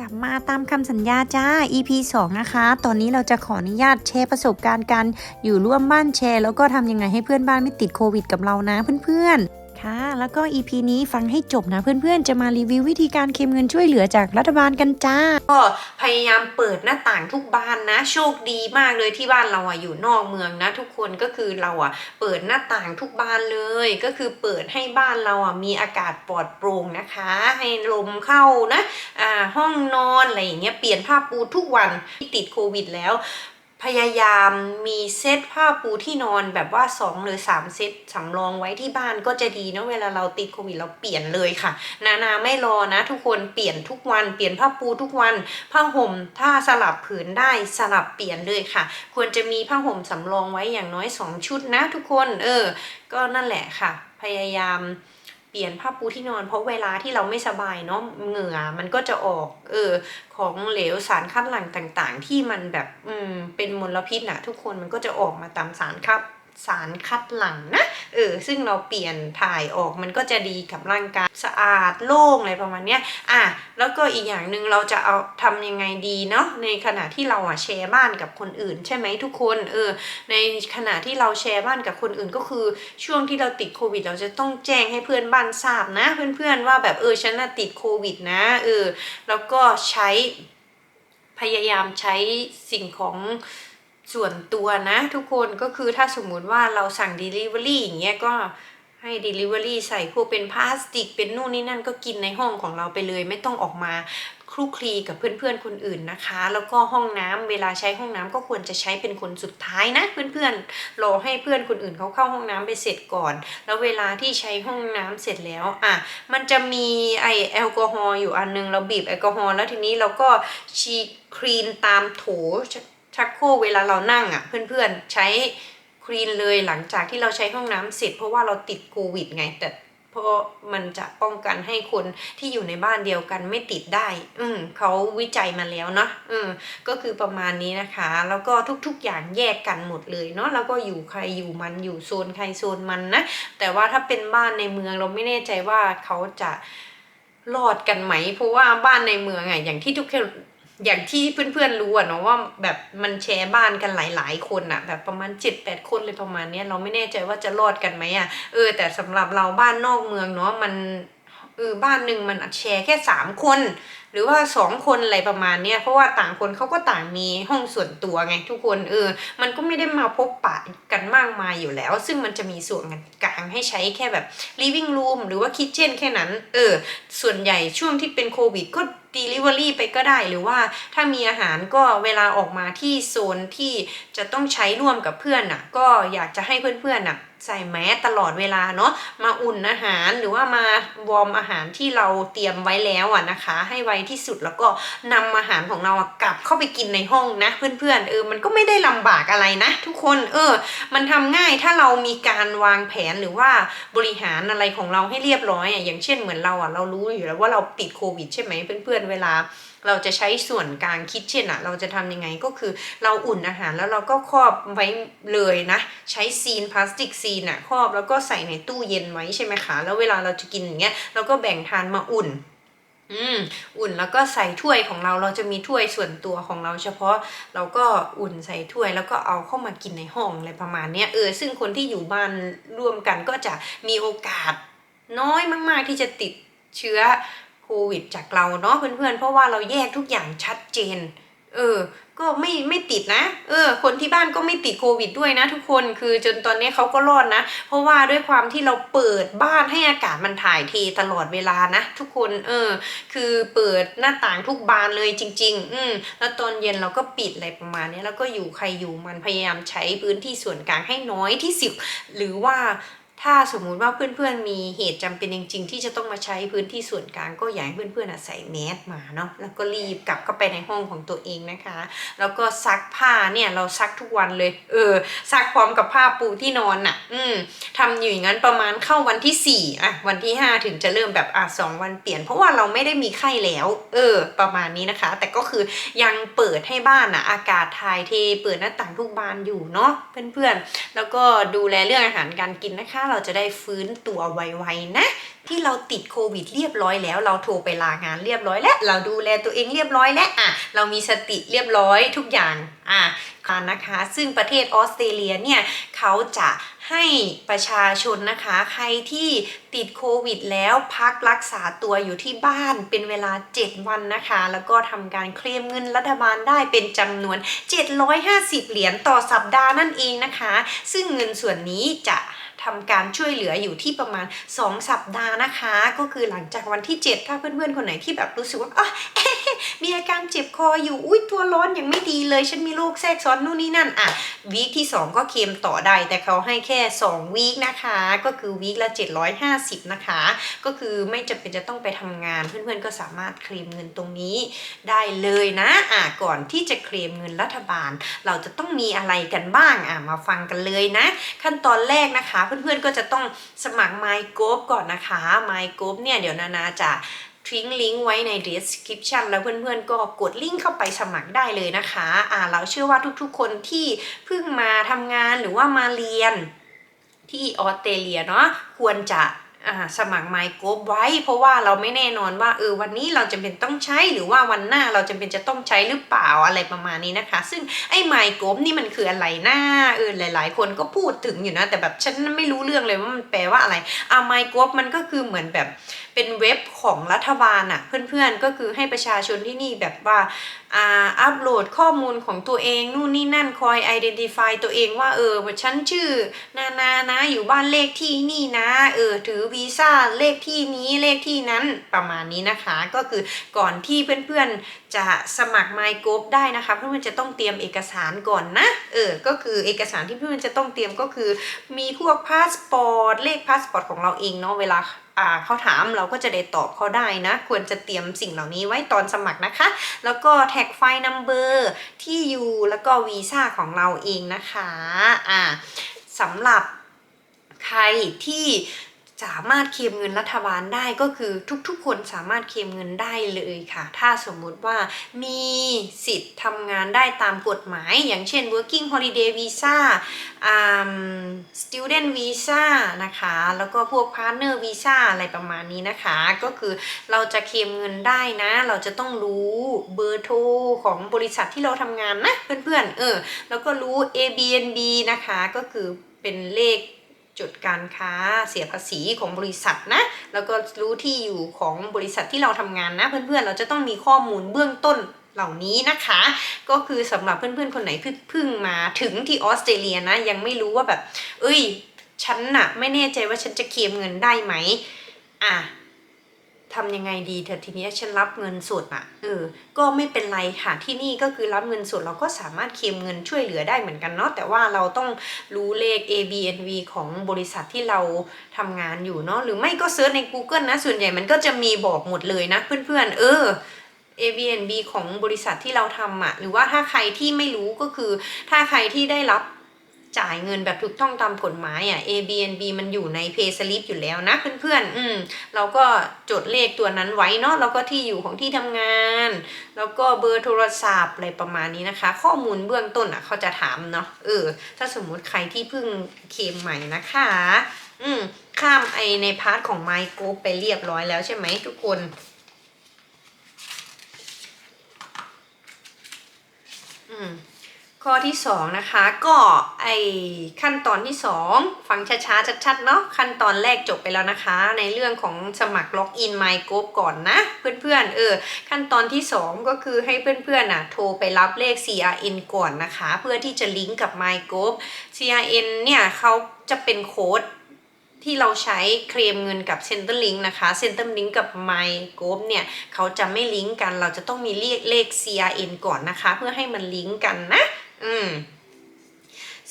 กลับมาตามคำสัญญาจ้า EP 2 นะคะ ตอนนี้เราจะขออนุญาตแชร์ประสบการณ์การอยู่ร่วมบ้านแชร์ แล้วก็ทำยังไงให้เพื่อนบ้านไม่ติดโควิดกับเรานะเพื่อนๆ ค่ะ แล้วก็ EP นี้ฟังให้จบนะเพื่อนๆ จะมารีวิววิธีการเค็มเงินช่วยเหลือจากรัฐบาลกันจ้า ก็พยายามเปิดหน้าต่างทุกบานนะ โชคดีมากเลยที่บ้านเราอะอยู่นอกเมืองนะ ทุกคนก็คือเราอะเปิดหน้าต่างทุกบานเลย ก็คือเปิดให้บ้านเราอะมีอากาศปลอดโปร่งนะคะ ให้ลมเข้านะอ่าห้องนอนอะไรอย่างเงี้ยเปลี่ยนผ้าปูทุกวันที่ติดโควิดแล้ว พยายามมีเซตผ้าปูที่นอนแบบว่า 2 หรือ 3 เซตสำรองไว้ที่บ้านก็จะดีนะเวลาเราติดโควิดเราเปลี่ยนเลยค่ะ นานาไม่รอนะ ทุกคนเปลี่ยนทุกวันเปลี่ยนผ้าปูทุกวันผ้าห่มถ้าสลับผืนได้สลับเปลี่ยนเลยค่ะ ควรจะมีผ้าห่มสำรองไว้อย่างน้อย 2 ชุดนะทุกคน เออ ก็นั่นแหละค่ะ พยายาม ปลี่ยนผ้าปูที่นอนเพราะเวลาที่เราไม่สบายเนาะเหงื่อมันก็จะออกเออของเหลวสารคัดหลั่งต่างๆ ที่มันแบบอืมเป็นมลพิษนะทุกคนมันก็จะออกมาตามสารคัด สารคัดหลั่งนะเออซึ่งเราเปลี่ยนถ่ายออกมันก็จะดีกับร่างกายสะอาดโล่งอะไรประมาณเนี้ยอะแล้วก็อีกอย่างหนึ่งเราจะเอาทำยังไงดีเนาะในขณะที่เราอะแชร์บ้านกับคนอื่น ใช่ไหมทุกคนเออในขณะที่เราแชร์บ้านกับคนอื่นก็คือช่วงที่เราติดโควิด เราจะต้องแจ้งให้เพื่อนบ้านทราบนะ เพื่อนๆว่าแบบเออฉันน่ะติดโควิดนะเออแล้วก็ใช้พยายามใช้สิ่งของ ส่วนตัวนะทุกคนก็คือถ้าสมมุติว่าเราสั่ง Delivery อย่างเงี้ยก็ให้ Delivery ใส่พวกเป็นพลาสติก เป็นนู่นนี่นั่นก็กินในห้องของเราไปเลย ไม่ต้องออกมาคลุกคลีกับเพื่อนๆคนอื่นนะคะ แล้วก็ห้องน้ำเวลาใช้ห้องน้ำก็ควรจะใช้เป็นคนสุดท้ายนะ เพื่อนๆรอให้เพื่อนคนอื่นเขาเข้าห้องน้ำไปเสร็จก่อน แล้วเวลาที่ใช้ห้องน้ำเสร็จแล้วอะมันจะมีไอแอลกอฮอล์อยู่อันนึงเราบีบแอลกอฮอล์แล้วทีนี้เราก็ฉีดคลีนตามโถ ชักโครกเวลาเรานั่งอะ เพื่อนๆใช้คลีนเลยหลังจากที่เราใช้ห้องน้ำเสร็จ เพราะว่าเราติดโควิดไง แต่เพราะมันจะป้องกันให้คนที่อยู่ในบ้านเดียวกันไม่ติดได้ อืมเขาวิจัยมาแล้วเนาะอืมก็คือประมาณนี้นะคะ แล้วก็ทุกๆอย่างแยกกันหมดเลยเนาะแล้วก็อยู่ใครอยู่มันอยู่โซนใครโซนมันนะ แต่ว่าถ้าเป็นบ้านในเมืองเราไม่แน่ใจว่าเขาจะรอดกันไหม เพราะว่าบ้านในเมืองอะอย่างที่ทุกคน อย่างที่เพื่อนๆรู้อะเนาะว่าแบบมันแชร์บ้านกันหลายๆคนอะแบบประมาณ7จ็ดแปดคนเลยประมาณเนี้ยเราไม่แน่ใจว่าจะรอดกันไหมอะเออแต่สำหรับเราบ้านนอกเมืองเนาะมันเออบ้านหนึ่งมันแชร์แค่สามคน หรือว่าสองคนอะไรประมาณเนี้ยเพราะว่าต่างคนเขาก็ต่างมีห้องส่วนตัวไงทุกคนเออมันก็ไม่ได้มาพบปะกันมากมายอยู่แล้ว ซึ่งมันจะมีส่วนกลางให้ใช้แค่แบบ living room หรือว่า kitchen แค่นั้น เออ ส่วนใหญ่ช่วงที่เป็นโควิดก็ delivery ไปก็ได้หรือว่าถ้ามีอาหารก็เวลาออกมาที่โซนที่จะต้องใช้ร่วมกับเพื่อนน่ะก็อยากจะให้เพื่อนๆน่ะ ใส่แมสตลอดเวลาเนาะมาอุ่นอาหารหรือว่ามาวอร์มอาหารที่เราเตรียมไว้แล้วอะนะคะ ให้ไวที่สุดแล้วก็นำอาหารของเราอะกลับเข้าไปกินในห้องนะ เพื่อนๆเออมันก็ไม่ได้ลำบากอะไรนะ ทุกคนเออ มันทำง่ายถ้าเรามีการวางแผนหรือว่าบริหารอะไรของเราให้เรียบร้อยอะอย่างเช่นเหมือนเราอะเรารู้อยู่แล้วว่าเราติดโควิดใช่ไหมเพื่อนๆเวลา เราจะใช้ส่วนกลางคิดเช่นอะเราจะทำยังไงก็คือเราอุ่นอาหารแล้วเราก็ครอบไว้เลยนะ ใช้ซีนพลาสติกซีนอะครอบแล้วก็ใส่ในตู้เย็นไว้ใช่ไหมคะ แล้วเวลาเราจะกินอย่างเงี้ยเราก็แบ่งทานมาอุ่นอืมอุ่นแล้วก็ใส่ถ้วยของเราเราจะมีถ้วยส่วนตัวของเราเฉพาะ เราก็อุ่นใส่ถ้วยแล้วก็เอาเข้ามากินในห้องอะไรประมาณเนี้ยเออซึ่งคนที่อยู่บ้านร่วมกันก็จะมีโอกาสน้อยมาก ๆ ที่จะติดเชื้อ โควิดจากเราเนาะเพื่อนๆ เพราะว่าเราแยกทุกอย่างชัดเจน เออ ก็ไม่ไม่ติดนะ เออ คนที่บ้านก็ไม่ติดโควิดด้วยนะ ทุกคน คือจนตอนนี้เขาก็รอดนะ เพราะว่าด้วยความที่เราเปิดบ้านให้อากาศมันถ่ายเทตลอดเวลานะ ทุกคน เออ คือเปิดหน้าต่างทุกบานเลยจริง ๆ อืม แล้วตอนเย็นเราก็ปิดอะไรประมาณนี้ แล้วก็อยู่ใครอยู่มันพยายามใช้พื้นที่ส่วนกลางให้น้อยที่สุด หรือว่า ถ้าสมมุติว่าเพื่อนๆมีเหตุจำเป็นจริง ๆ ที่จะต้องมาใช้พื้นที่ส่วนกลางก็อยากให้เพื่อนๆอะใส่แมสมาเนาะแล้วก็รีบกลับเข้าไปในห้องของตัวเองนะคะ แล้วก็ซักผ้าเนี่ยเราซักทุกวันเลย เออซักพร้อมกับผ้าปูที่นอนน่ะ อืมทำอยู่อย่างนั้นประมาณเข้าวันที่สี่อะวันที่ห้าถึงจะเริ่มแบบอะสองวันเปลี่ยน เพราะว่าเราไม่ได้มีไข้แล้ว เออ ประมาณนี้นะคะ แต่ก็คือยังเปิดให้บ้านอะอากาศถ่ายเทเปิดหน้าต่างทุกบานอยู่เนาะเพื่อนๆแล้วก็ดูแลเรื่องอาหารการกินนะคะเราจะได้ฟื้นตัวไวๆนะ ที่เราติดโควิดเรียบร้อยแล้ว เราโทรไปลางานเรียบร้อยแล้ว เราดูแลตัวเองเรียบร้อยแล้วอะเรามีสติเรียบร้อยทุกอย่างอะค่ะนะคะ ซึ่งประเทศออสเตรเลียเนี่ยเขาจะ ให้ประชาชนนะคะ ใครที่ติดโควิดแล้วพักรักษาตัวอยู่ที่บ้านเป็นเวลา 7 วันนะคะ แล้วก็ทำการเคลมเงินรัฐบาลได้เป็นจำนวน 750 เหรียญต่อสัปดาห์นั่นเองนะคะ ซึ่งเงินส่วนนี้จะทำการช่วยเหลืออยู่ที่ประมาณ 2 สัปดาห์นะคะ ก็คือหลังจากวันที่ 7 ถ้าเพื่อนๆ คนไหนที่แบบรู้สึกว่าอะมีอาการเจ็บคออยู่ อุ้ยตัวร้อนยังไม่ดีเลย ฉันมีโรคแทรกซ้อนนู่นนี่นั่นอะวีคที่ 2 ก็เคลมต่อได้แต่เขาให้แค่ค่2วีคนะคะก็คือวีคละ 750 นะคะ ก็คือไม่จำเป็นจะต้องไปทำงานเพื่อนๆก็สามารถเคลมเงินตรงนี้ได้เลยนะอะก่อนที่จะเคลมเงินรัฐบาล เราจะต้องมีอะไรกันบ้างอะมาฟังกันเลยนะ ขั้นตอนแรกนะคะ เพื่อนๆก็จะต้องสมัคร My g o p ก่อนนะคะ My g o p เนี่ยเดี๋ยวนานาจะทิ้งลิงก์ไว้ใน description แล้วเพื่อนๆ ก็กดลิงก์เข้าไปสมัครได้เลยนะคะ อ่าเราเชื่อว่าทุกๆคนที่เพิ่งมาทำงานหรือว่ามาเรียน ที่ออสเตรเลียเนาะควรจะสมัคร My g o p ไว้ เพราะว่าเราไม่แน่นอนว่าเออวันนี้เราจะเป็นต้องใช้หรือว่าวันหน้าเราจะเป็นจะต้องใช้หรือเปล่าอะไรประมาณนี้นะคะ ซึ่งไอ้ My g o p นี่มันคืออะไรนะเออหลาย ๆ คนก็พูดถึงอยู่นะ แต่แบบฉันไม่รู้เรื่องเลยว่ามันแปลว่าอะไรอ่า My g o p มันก็คือเหมือนแบบ เป็นเว็บของรัฐบาลอะเพื่อนๆก็คือให้ประชาชนที่นี่แบบว่าอ่าอัปโหลดข้อมูลของตัวเองนู่นนี่นั่นคอย identify ตัวเองว่าเออฉันชื่อนานานะอยู่บ้านเลขที่นี่นะเออถือวีซ่าเลขที่นี้เลขที่นั้นประมาณนี้นะคะ ก็คือก่อนที่เพื่อนๆจะสมัคร My g o p ได้นะคะเพื่อนๆจะต้องเตรียมเอกสารก่อนนะเออก็คือเอกสารที่เพื่อนๆจะต้องเตรียมก็คือ มีพวกพาสปอร์ตเลขพาสปอร์ตของเราเองเนาะเวลา เขาถามเราก็จะได้ตอบเขาได้นะ ควรจะเตรียมสิ่งเหล่านี้ไว้ตอนสมัครนะคะ แล้วก็แท็กไฟล์นัมเบอร์ที่อยู่แล้วก็วีซ่าของเราเองนะคะอ่าสำหรับใครที่ สามารถเคลมเงินรัฐบาลได้ก็คือทุกๆ คนสามารถเคลมเงินได้เลยค่ะ ถ้าสมมุติว่ามีสิทธิ์ทำงานได้ตามกฎหมาย อย่างเช่น working holiday visa student visa นะคะ แล้วก็พวก partner visa อะไรประมาณนี้นะคะ ก็คือเราจะเคลมเงินได้นะ เราจะต้องรู้เบอร์โทรของบริษัทที่เราทำงานนะเพื่อนๆเออแล้วก็รู้ ABNB นะคะก็คือเป็นเลข จดการค้าเสียภาษีของบริษัทนะ แล้วก็รู้ที่อยู่ของบริษัทที่เราทำงานนะ เพื่อนๆ เราจะต้องมีข้อมูลเบื้องต้นเหล่านี้นะคะ ก็คือสำหรับเพื่อนๆ คนไหนเพิ่งมาถึงที่ออสเตรเลียนะ ยังไม่รู้ว่าแบบ เอ้ย ฉันน่ะ ไม่แน่ใจว่าฉันจะเคลมเงินได้ไหมอะ ทำยังไงดีเถอะทีนี้ฉันรับเงินสดอะเออก็ไม่เป็นไรค่ะที่นี่ก็คือรับเงินสดเราก็สามารถเคลมเงินช่วยเหลือได้เหมือนกันเนาะแต่ว่าเราต้องรู้เลข ABNV ของบริษัทที่เราทำงานอยู่เนาะหรือไม่ก็เซิร์ชใน Google นะส่วนใหญ่มันก็จะมีบอกหมดเลยนะเพื่อนๆ เออ Airbnb ของบริษัทที่เราทำอะหรือว่าถ้าใครที่ไม่รู้ก็คือ ถ้าใครที่ได้รับ จ่ายเงินแบบถูกต้องตามกฎหมายอะ Airbnb มันอยู่ใน Payslip อยู่แล้วนะเพื่อนๆ อืมเราก็จดเลขตัวนั้นไว้เนาะแล้วก็ที่อยู่ของที่ทำงาน แล้วก็เบอร์โทรศัพท์อะไรประมาณนี้นะคะ ข้อมูลเบื้องต้นอะเขาจะถามเนาะเออ ถ้าสมมุติใครที่เพิ่งเคมใหม่นะคะ อืมข้ามไอในพาร์ทของ My g o ไปเรียบร้อยแล้วใช่ไหมทุกคนอืม ข้อที่สองนะคะก็ไอขั้นตอนที่สองฟังช้าๆชัดๆเนาะขั้นตอนแรกจบไปแล้วนะคะ ในเรื่องของสมัครล็อกอิน My g o ก่อนนะเพื่อนๆเออขั้นตอนที่สองก็คือให้เพื่อนๆน่ะโทรไปรับเลข CRN ก่อนนะคะ เพื่อที่จะลิงก์กับ My g o CRN เนี่ยเขาจะเป็นโค้ดที่เราใช้เคลมเงินกับ Centerlink นะคะ Centerlink กับ MyGo เนี่ยเขาจะไม่ลิงก์กัน เราจะต้องมีเลขเลข CRN ก่อนนะคะ เพื่อให้มันลิงก์กันนะ อืม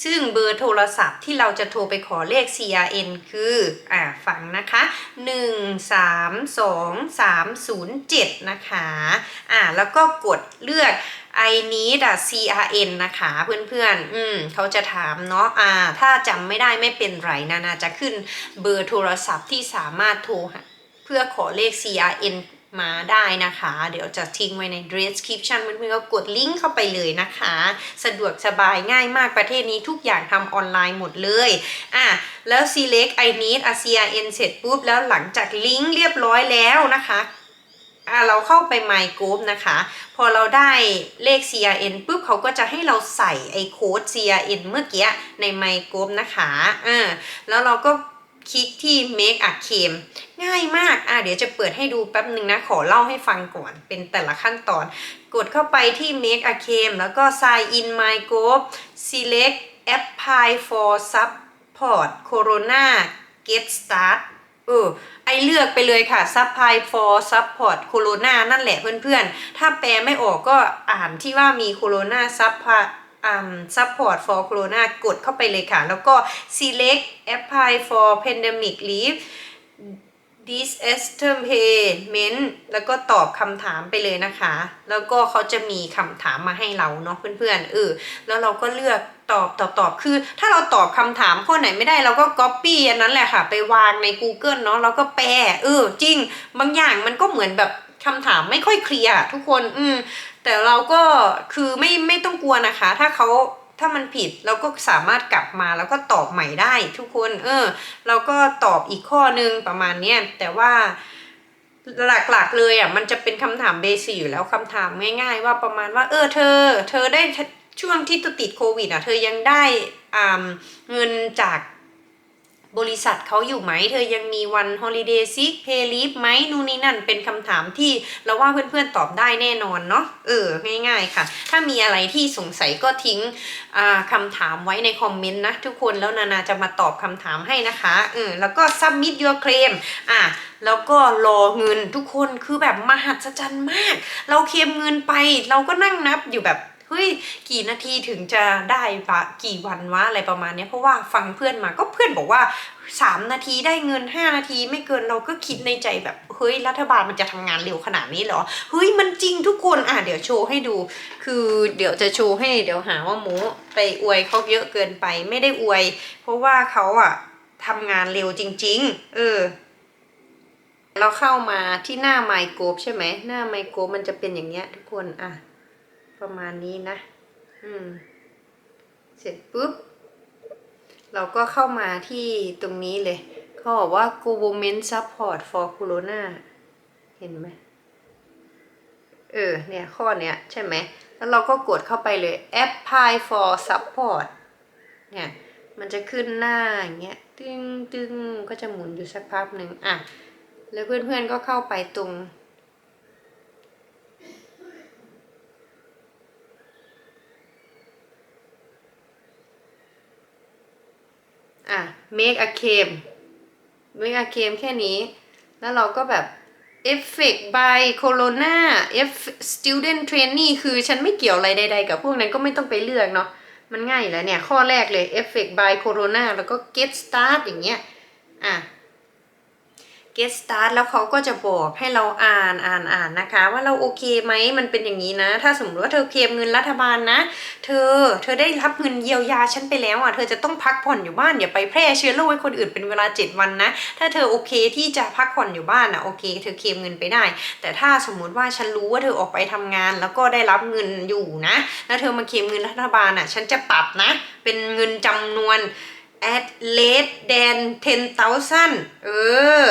ซึ่งเบอร์โทรศัพท์ที่เราจะโทรไปขอเลข CRN คือ อ่า ฟังนะคะ 1 3 2 3 0 7 นะคะ อ่า แล้วก็กดเลือก I need a CRN นะคะเพื่อนๆ อืมเขาจะถามเนาะ อ่า ถ้าจำไม่ได้ไม่เป็นไรนะนะจะขึ้นเบอร์โทรศัพท์ที่สามารถโทรเพื่อขอเลข CRN มาได้นะคะ เดี๋ยวจะทิ้งไว้ใน description เพื่อนๆก็กดลิงก์เข้าไปเลยนะคะ สะดวกสบายง่ายมากประเทศนี้ทุกอย่างทำออนไลน์หมดเลยอะแล้ว select I need a CRN เสร็จปุ๊บ แล้วหลังจากลิงก์เรียบร้อยแล้วนะคะอะเราเข้าไป My Group นะคะ พอเราได้เลข CRN ปุ๊บเขาก็จะให้เราใส่ไอ้โค้ด CRN เมื่อกี้ใน My Group นะคะอ่าแล้วเราก็ คลิกที่ make a claim ง่ายมาก อะเดี๋ยวจะเปิดให้ดูแป๊บหนึ่งนะ ขอเล่าให้ฟังก่อน เป็นแต่ละขั้นตอน กดเข้าไปที่ make a claim แล้วก็ sign in my group select apply for support corona get start เออไอเลือกไปเลยค่ะ supply for support corona นั่นแหละเพื่อนๆ ถ้าแปลไม่ออกก็อ่านที่ว่ามี corona support support for corona กดเข้าไปเลยค่ะ แล้วก็ select apply for pandemic leave disaster payment แล้วก็ตอบคำถามไปเลยนะคะ แล้วก็เขาจะมีคำถามมาให้เราเนาะเพื่อนๆเออแล้วเราก็เลือกตอบตอบตอบคือ ถ้าเราตอบคำถามข้อไหนไม่ได้เราก็ copy อันนั้นแหละค่ะ ไปวางใน Google เนาะแล้วก็แปลเออจริง บางอย่างมันก็เหมือนแบบคำถามไม่ค่อยเคลียร์ทุกคน อืม แต่เราก็คือไม่ไม่ต้องกลัวนะคะ ถ้าเขาถ้ามันผิดเราก็สามารถกลับมาแล้วก็ตอบใหม่ได้ทุกคน เออ เราก็ตอบอีกข้อนึงประมาณเนี้ยแต่ว่าหลักๆเลยอะมันจะเป็นคำถามเบสิกอยู่แล้วคำถามง่าย ๆ ว่าประมาณว่า เออเธอ เธอได้ช่วงที่ติดโควิดอะ เธอยังได้อ่าเงินจาก บริษัทเขาอยู่ไหม เธอยังมีวันฮอลิเดย์ซิกเพย์ลีฟไหมนู่นนี่นั่นเป็นคำถามที่เราว่าเพื่อนๆตอบได้แน่นอนเนาะเออ ง่ายๆค่ะ ถ้ามีอะไรที่สงสัยก็ทิ้งอ่าคำถามไว้ในคอมเมนต์นะทุกคนแล้วนานาจะมาตอบคำถามให้นะคะเออแล้วก็ submit your claim อะแล้วก็รอเงินทุกคนคือแบบมหัศจรรย์มาก เราเคลมเงินไป เราก็นั่งนับอยู่แบบ เฮ้ยกี่นาทีถึงจะได้ปะกี่วันวะอะไรประมาณนี้เพราะว่าฟังเพื่อนมาก็เพื่อนบอกว่าสามนาทีได้เงินห้านาทีไม่เกินเราก็คิดในใจแบบเฮ้ยรัฐบาลมันจะทำงานเร็วขนาดนี้เหรอเฮ้ยมันจริงทุกคนอะเดี๋ยวโชว์ให้ดู คือเดี๋ยวจะโชว์ให้เดี๋ยวหาว่าโมไปอวยเขาเยอะเกินไปไม่ได้อวย เพราะว่าเขาอะทำงานเร็วจริง ๆ เออเราเข้ามาที่หน้าไมโ o รใช่ไหม หน้าไมโ o รมันจะเป็นอย่างเงี้ยทุกคน อะ ประมาณนี้นะ อืม เสร็จปุ๊บ เราก็เข้ามาที่ตรงนี้เลย เขาบอกว่า government support for corona เห็นไหมเออ เนี่ย ข้อเนี้ยใช่ไหม แล้วเราก็กดเข้าไปเลย apply for support เนี่ย มันจะขึ้นหน้าอย่างเงี้ย ตึงตึงก็จะหมุนอยู่สักพักหนึ่งอะ แล้วเพื่อนๆก็เข้าไปตรง อะ make a claim make a claim แค่นี้ แล้วเราก็แบบ effect by corona F student trainee คือฉันไม่เกี่ยวอะไรใดๆ กับพวกนั้นก็ไม่ต้องไปเลือกเนาะมันง่ายอยู่แล้วเนี่ย ข้อแรกเลย effect by corona แล้วก็ get start อย่างเงี้ยอะ get start แล้วเขาก็จะบอกให้เราอ่านอ่านอ่านนะคะ ว่าเราโอเคไหมมันเป็นอย่างนี้นะ ถ้าสมมติว่าเธอเคลมเงินรัฐบาลนะ เธอเธอได้รับเงินเยียวยาฉันไปแล้วอะเธอจะต้องพักผ่อนอยู่บ้านอย่าไปแพร่เชื้อโรคให้คนอื่นเป็นเวลา 7 วันนะ ถ้าเธอโอเคที่จะพักผ่อนอยู่บ้านอะโอเค เธอเคลมเงินไปได้ แต่ถ้าสมมุติว่าฉันรู้ว่าเธอออกไปทำงาน แล้วก็ได้รับเงินอยู่นะ แล้วเธอมาเคลมเงินรัฐบาลอะฉันจะปรับนะ เป็นเงินจำนวน at less than 10,000 เออ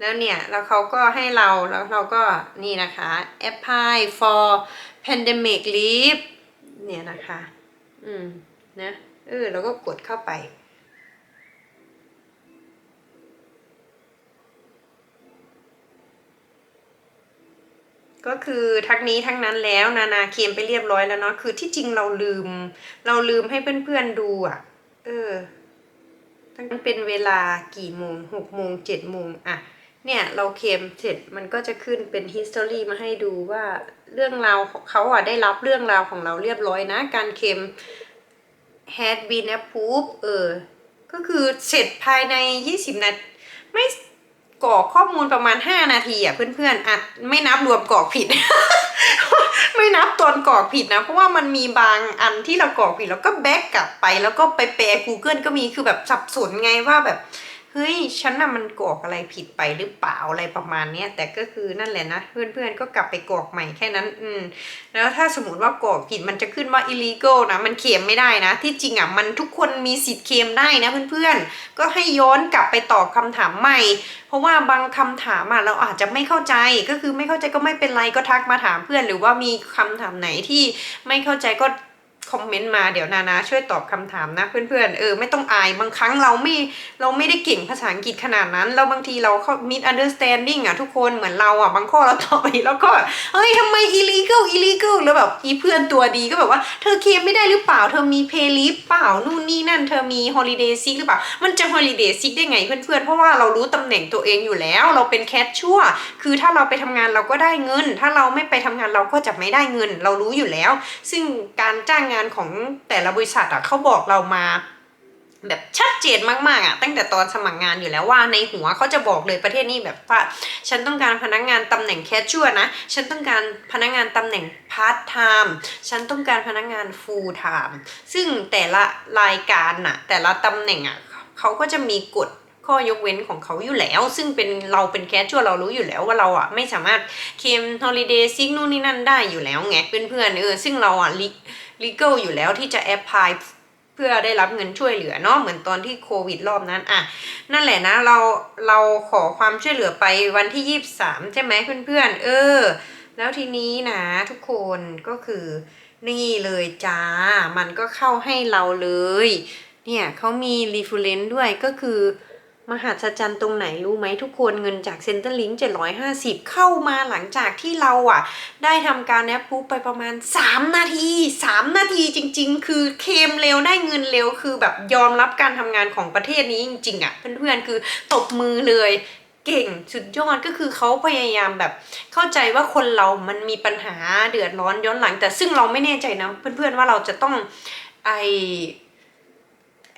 แล้วเนี่ยแล้วเขาก็ให้เราแล้วเราก็นี่นะคะ apply for pandemic leave เนี่ยนะคะ อืมนะเออแล้วก็กดเข้าไป ก็คือทั้งนี้ทั้งนั้นแล้วนานาเคลมไปเรียบร้อยแล้วเนาะคือที่จริงเราลืม เราลืมให้เพื่อนๆดูอะ เออตั้งเป็นเวลากี่โมงหกโมงเจ็ดโมงอะ เนี่ยเราเคมเสร็จมันก็จะขึ้นเป็น history มาให้ดูว่าเรื่องราวเขาอะได้รับเรื่องราวของเราเรียบร้อยนะ การเคม had been approved เออ ก็คือเสร็จภายใน 20 นาทีไม่กรอกข้อมูลประมาณ 5 นาทีอะเพื่อนๆอะไม่นับรวมกรอกผิด ไม่นับตอนกรอกผิดนะ เพราะว่ามันมีบางอันที่เรากรอกผิด แล้วก็แบ็กกลับไป แล้วก็ไปแปล Google ก็มีคือแบบสับสนไงว่าแบบ เฮ้ยฉันน่ะมันกรอกอะไรผิดไปหรือเปล่าอะไรประมาณเนี้ยแต่ก็คือนั่นแหละนะเพื่อนๆก็กลับไปกรอกใหม่แค่นั้น อืมแล้วถ้าสมมติว่ากรอกผิดมันจะขึ้นว่า illegal นะมันเคลมไม่ได้นะ ที่จริงอะมันทุกคนมีสิทธิ์เคลมได้นะเพื่อนๆ ก็ให้ย้อนกลับไปตอบคำถามใหม่ เพราะว่าบางคำถามอะเราอาจจะไม่เข้าใจก็คือไม่เข้าใจก็ไม่เป็นไรก็ทักมาถามเพื่อน หรือว่ามีคำถามไหนที่ไม่เข้าใจก็ คอมเมนต์มาเดี๋ยวนานาช่วยตอบคำถามนะเพื่อนๆเออไม่ต้องอายบางครั้งเราไม่เราไม่ได้เก่งภาษาอังกฤษขนาดนั้นแล้วบางทีเราเข้า miss understanding อะทุกคนเหมือนเราอะบางข้อเราตอบไปแล้วก็เฮ้ยทำไม illegal illegal แล้วแบบอีเพื่อนตัวดีก็แบบว่าเธอเคลมไม่ได้หรือเปล่า เธอมี pay leave เปล่านู่นนี่นั่นเธอมี holiday sick หรือเปล่า มันจะ holiday sick ได้ไงเพื่อนๆเพราะว่าเรารู้ตำแหน่งตัวเองอยู่แล้ว เราเป็นแคชชัวคือถ้าเราไปทำงานเราก็ได้เงิน ถ้าเราไม่ไปทำงานเราก็จะไม่ได้เงิน เรารู้อยู่แล้ว ซึ่งการจ้างงานของแต่ละบริษัทอะเขาบอกเรามา แบบชัดเจนมากๆอะตั้งแต่ตอนสมัครงานอยู่แล้วว่าในหัวเขาจะบอกเลยประเทศนี้แบบว่าฉันต้องการพนักงานตำแหน่งแคชชัวนะ ฉันต้องการพนักงานตำแหน่งพาร์ทไทม์ฉันต้องการพนักงานฟูลไทม์ซึ่งแต่ละรายการน่ะแต่ละตำแหน่งอะเขาก็จะมีกฎข้อยกเว้นของเขาอยู่แล้ว ซึ่งเป็นเราเป็นแคชชัวเรารู้อยู่แล้วว่าเราอะไม่สามารถเคมฮอลิเดย์ซิกนู่นนี่นั่นได้อยู่แล้วไงเพื่อนๆเออซึ่งเราอะ legal อยู่แล้วที่จะแอพพลายเพื่อได้รับเงินช่วยเหลือเนาะเหมือนตอนที่โควิดรอบนั้นอะนั่นแหละนะเราเราขอความช่วยเหลือไปวันที่ยี่สามใช่ไหมเพื่อนๆ เออ แล้วทีนี้นะทุกคนก็คือนี่เลยจ้า มันก็เข้าให้เราเลย เนี่ยเขามี reference ด้วยก็คือ มหัศจรรย์ตรงไหนรู้ไหมทุกคนเงินจากเซ็นเตอร์ลิง750เข้ามาหลังจากที่เราอะ ได้ทำการแอปพูไปประมาณ3นาที3นาทีจริง ๆ คือเคมเร็วได้เงินเร็วคือแบบยอมรับการทำงานของประเทศนี้จริงๆอะเพื่อนๆคือตบมือเลยเก่งสุดยอดก็คือเขาพยายามแบบเข้าใจว่าคนเรามันมีปัญหาเดือดร้อนย้อนหลัง แต่ซึ่งเราไม่แน่ใจนะเพื่อนๆว่าเราจะต้องไอ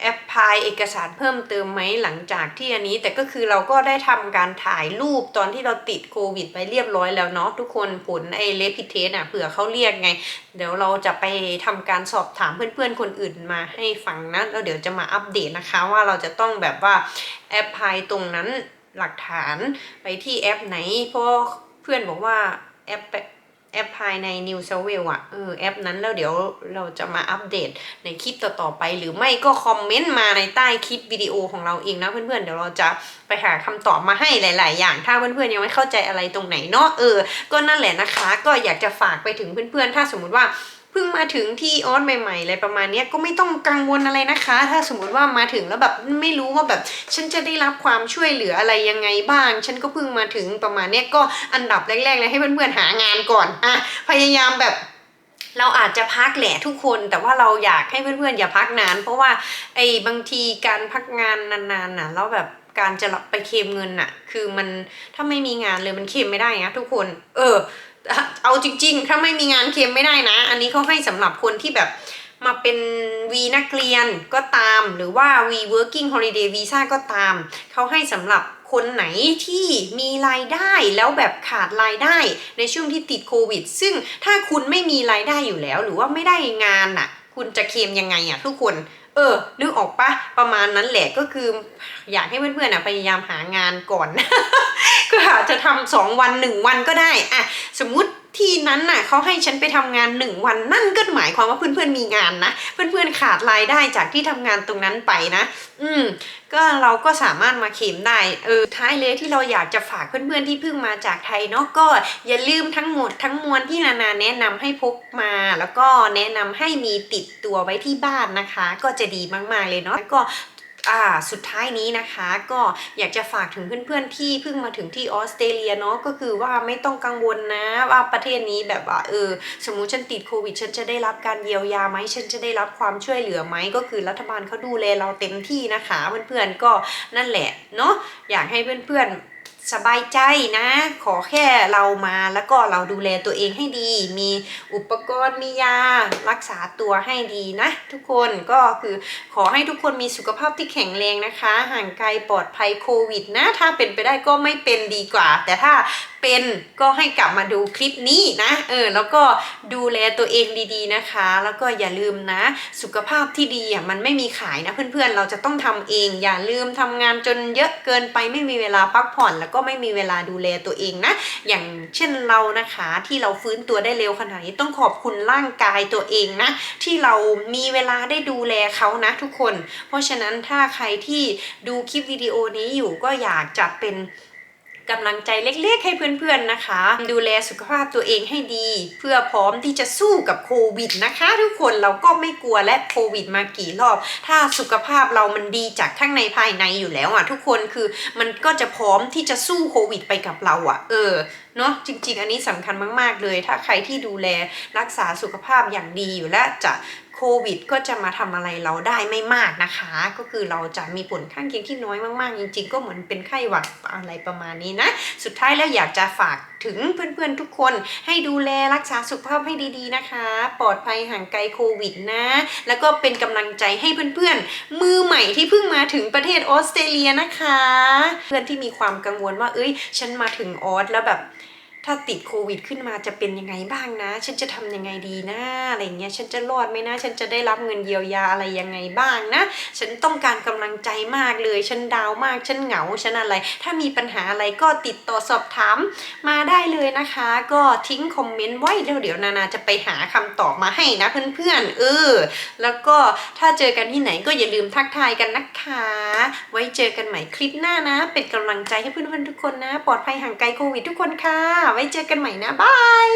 แอปพลายเอกสารเพิ่มเติมไหมหลังจากที่อันนี้ แต่ก็คือเราก็ได้ทำการถ่ายรูปตอนที่เราติดโควิดไปเรียบร้อยแล้วเนาะทุกคนผลไอเลพิเทสอะเผื่อเขาเรียกไง เดี๋ยวเราจะไปทำการสอบถามเพื่อนๆคนอื่นมาให้ฟังนะแล้วเดี๋ยวจะมาอัปเดตนะคะ ว่าเราจะต้องแบบว่าแอปพลายตรงนั้นหลักฐานไปที่แอปไหน เพราะเพื่อนบอกว่าแอป แอปภายใน New South w a l e อะเออแอปนั้นแล้วเดี๋ยวเราจะมาอัปเดตในคลิปต่อๆไป หรือไม่ก็คอมเมนต์มาในใต้คลิปวิดีโอของเราเองนะเพื่อนๆ เดี๋ยวเราจะไปหาคำตอบมาให้หลาย ๆ อย่าง ถ้าเพื่อนๆ ยังไม่เข้าใจอะไรตรงไหนเนาะเออ ก็นั่นแหละนะคะ ก็อยากจะฝากไปถึงเพื่อนๆ ถ้าสมมติว่า เพิ่งมาถึงที่ออสใหม่ๆอะไรประมาณนี้ก็ไม่ต้องกังวลอะไรนะคะ ถ้าสมมติว่ามาถึงแล้วแบบไม่รู้ว่าแบบฉันจะได้รับความช่วยเหลืออะไรยังไงบ้าง ฉันก็เพิ่งมาถึงประมาณนี้ก็อันดับแรกๆเลยให้เพื่อนๆหางานก่อนอะพยายามแบบเราอาจจะพักแหละทุกคนแต่ว่าเราอยากให้เพื่อนๆอย่าพักนาน เพราะว่าไอ้บางทีการพักงานนานๆน่ะแล้วแบบการจะไปเคมเงินน่ะ คือมันถ้าไม่มีงานเลยมันเคมไม่ได้นะทุกคน เออ เอาจริง ๆ ถ้าไม่มีงานเคมไม่ได้นะ อันนี้เขาให้สำหรับคนที่แบบมาเป็นวีนักเรียนก็ตาม หรือว่า V working holiday visa ก็ตาม เขาให้สำหรับคนไหนที่มีรายได้แล้วแบบขาดรายได้ในช่วงที่ติดโควิด ซึ่งถ้าคุณไม่มีรายได้อยู่แล้ว หรือว่าไม่ได้งานน่ะ คุณจะเคลมยังไงอะทุกคน ออนึกออกปะประมาณนั้นแหละก็คือ อยากให้เพื่อนๆนะพยายามหางานก่อน ก็อาจจะทำสองวันหนึ่งวันก็ได้อะสมมุติ ที่นั้นน่ะเขาให้ฉันไปทำงานหนึ่งวันนั่นก็หมายความว่าเพื่อนๆมีงานนะเพื่อนๆขาดรายได้จากที่ทำงานตรงนั้นไปนะ อืม ก็เราก็สามารถมาเคลมได้เออท้ายเลยที่เราอยากจะฝากเพื่อนๆที่เพิ่งมาจากไทยเนาะก็อย่าลืมทั้งหมดทั้งมวลที่นานาแนะนำให้พกมา แล้วก็แนะนำให้มีติดตัวไว้ที่บ้านนะคะ ก็จะดีมากๆเลยเนาะแล้วก็ สุดท้ายนี้นะคะก็อยากจะฝากถึงเพื่อนๆที่เพิ่งมาถึงที่ออสเตรเลียเนาะก็คือว่าไม่ต้องกังวลนะว่าประเทศนี้แบบว่าเออสมมุติฉันติดโควิดฉันจะได้รับการเยียวยาไหมฉันจะได้รับความช่วยเหลือไหมก็คือรัฐบาลเขาดูแลเราเต็มที่นะคะเพื่อนๆก็นั่นแหละเนาะอยากให้เพื่อนๆ สบายใจนะ ขอแค่เรามาแล้วก็เราดูแลตัวเองให้ดี มีอุปกรณ์มียารักษาตัวให้ดีนะ ทุกคนก็คือขอให้ทุกคนมีสุขภาพที่แข็งแรงนะคะ ห่างไกลปลอดภัยโควิดนะ ถ้าเป็นไปได้ก็ไม่เป็นดีกว่า แต่ถ้าเป็นก็ให้กลับมาดูคลิปนี้นะเออแล้วก็ดูแลตัวเองดีๆนะคะ แล้วก็อย่าลืมนะ สุขภาพที่ดีอะมันไม่มีขายนะเพื่อนๆเราจะต้องทำเอง อย่าลืมทำงานจนเยอะเกินไปไม่มีเวลาพักผ่อน แล้วก็ไม่มีเวลาดูแลตัวเองนะ อย่างเช่นเรานะคะที่เราฟื้นตัวได้เร็วขนาดนี้ต้องขอบคุณร่างกายตัวเองนะ ที่เรามีเวลาได้ดูแลเขานะทุกคน เพราะฉะนั้นถ้าใครที่ดูคลิปวิดีโอนี้อยู่ก็อยากจะเป็น กำลังใจเล็กๆให้เพื่อนๆนะคะ ดูแลสุขภาพตัวเองให้ดี เพื่อพร้อมที่จะสู้กับโควิดนะคะ ทุกคนเราก็ไม่กลัวและโควิดมากี่รอบ ถ้าสุขภาพเรามันดีจากข้างในภายในอยู่แล้วอะทุกคนคือมันก็จะพร้อมที่จะสู้โควิดไปกับเราอะ เออเนาะจริง ๆ อันนี้สำคัญมาก ๆ เลย ถ้าใครที่ดูแลรักษาสุขภาพอย่างดีอยู่และจะ โควิดก็จะมาทำอะไรเราได้ไม่มากนะคะ ก็คือเราจะมีผลข้างเคียงที่น้อยมากๆ จริงๆ ก็เหมือนเป็นไข้หวัดอะไรประมาณนี้นะ สุดท้ายแล้วอยากจะฝากถึงเพื่อนๆทุกคนให้ดูแลรักษาสุขภาพให้ดีๆนะคะ ปลอดภัยห่างไกลโควิดนะ แล้วก็เป็นกำลังใจให้เพื่อนๆ มือใหม่ที่เพิ่งมาถึงประเทศออสเตรเลียนะคะ เพื่อนที่มีความกังวลว่าเอ้ย ฉันมาถึงออสแล้วแบบ ถ้าติดโควิดขึ้นมาจะเป็นยังไงบ้างนะ ฉันจะทำยังไงดีนะอะไรเงี้ย ฉันจะรอดไหมนะ ฉันจะได้รับเงินเยียวยาอะไรยังไงบ้างนะ ฉันต้องการกำลังใจมากเลย ฉันดาวมาก ฉันเหงา ฉันอะไร ถ้ามีปัญหาอะไรก็ติดต่อสอบถามมาได้เลยนะคะ ก็ทิ้งคอมเมนต์ไว้แล้วเดี๋ยวนานาจะไปหาคำตอบมาให้นะเพื่อนๆ เออ แล้วก็ถ้าเจอกันที่ไหนก็อย่าลืมทักทายกันนะคะ ไว้เจอกันใหม่คลิปหน้านะ เป็นกำลังใจให้เพื่อนๆทุกคนนะ ปลอดภัยห่างไกลโควิดทุกคนค่ะไว้เจอกันใหม่นะบาย